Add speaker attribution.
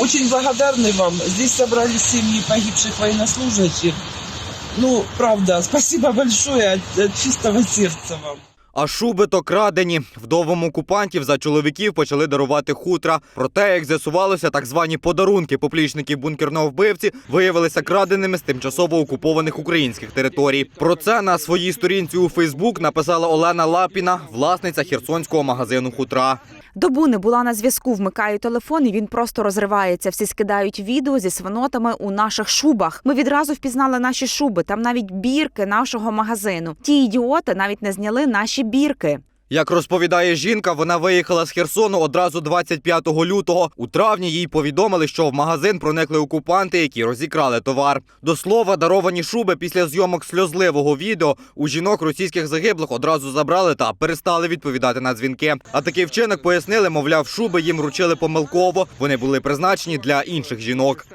Speaker 1: Очень благодарны вам. Здесь собрались семьи погибших военнослужащих. Ну, правда, спасибо большое от, от чистого сердца вам.
Speaker 2: А шуби то крадені. Вдовам окупантів за чоловіків почали дарувати хутра. Проте, як з'ясувалося, так звані подарунки поплічників бункерного вбивці виявилися краденими з тимчасово окупованих українських територій. Про це на своїй сторінці у Фейсбук написала Олена Лапіна, власниця херсонського магазину хутра.
Speaker 3: Добу не була на зв'язку. Вмикаю телефон, і він просто розривається. Всі скидають відео зі свинотами у наших шубах. Ми відразу впізнали наші шуби. Там навіть бірки нашого магазину. Ті ідіоти навіть не зняли наші бірки.
Speaker 2: Як розповідає жінка, вона виїхала з Херсону одразу 25 лютого. У травні їй повідомили, що в магазин проникли окупанти, які розікрали товар. До слова, даровані шуби після зйомок сльозливого відео у жінок російських загиблих одразу забрали та перестали відповідати на дзвінки. А такий вчинок пояснили, мовляв, шуби їм вручили помилково. Вони були призначені для інших жінок.